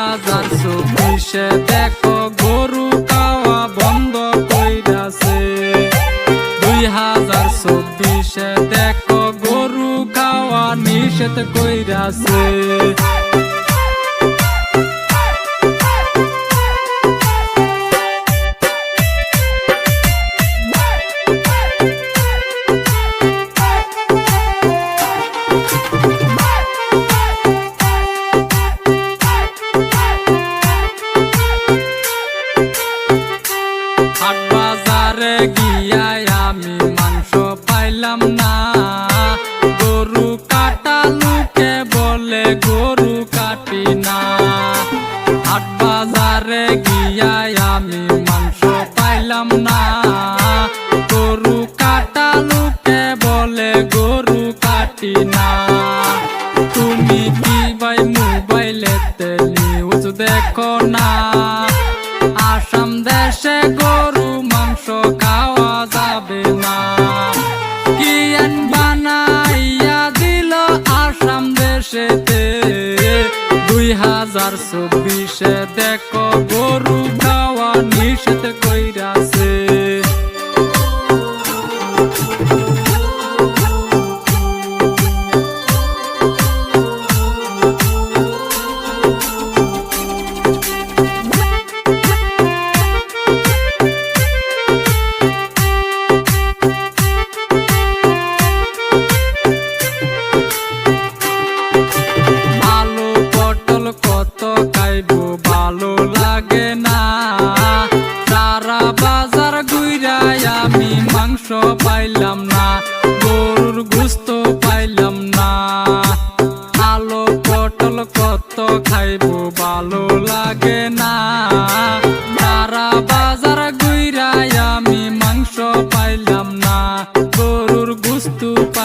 হাজার চব্বিশে দেখো গরু পাওয়া বন্ধ কইরাছে। দুই হাজার চব্বিশে দেখো গরু খাওয়া নিষেধ কইরাছে। হাট বাজারে গিয়াই আমি মাংস পাইলাম না। গরু কাটা লুকে বলে গরু কাটি না। হাট বাজারে গিয়াই আমি মাংস পাইলাম না। গরু কাটা লুকে বলে গরু কাটি না। তুমি কি ভাই মোবাইলেতে নিউজ দেখো না? আসাম দেশে গরু, মাংস খাওয়া যাবে না। কিয়ান বানাইয়া দিল আসাম দেশেতে? দুই হাজার চব্বিশে দেখো গরু খাওয়া নিষেধ কইরাছে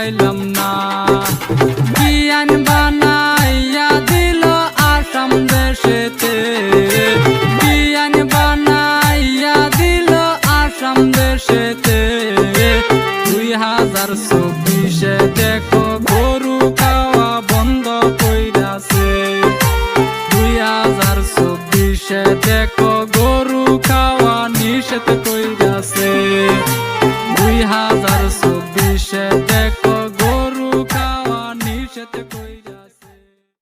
পাইলাম না। বিয়ান বানাইয়া দিল আসাম দেশেতে। বিয়ান বানাইয়া দিল আসাম দেশেতে। দুই হাজার চব্বিশে দেখো গরু খাওয়া বন্ধ কইরাছে। দুই হাজার চব্বিশে দেখো গরু খাওয়া নিষেধ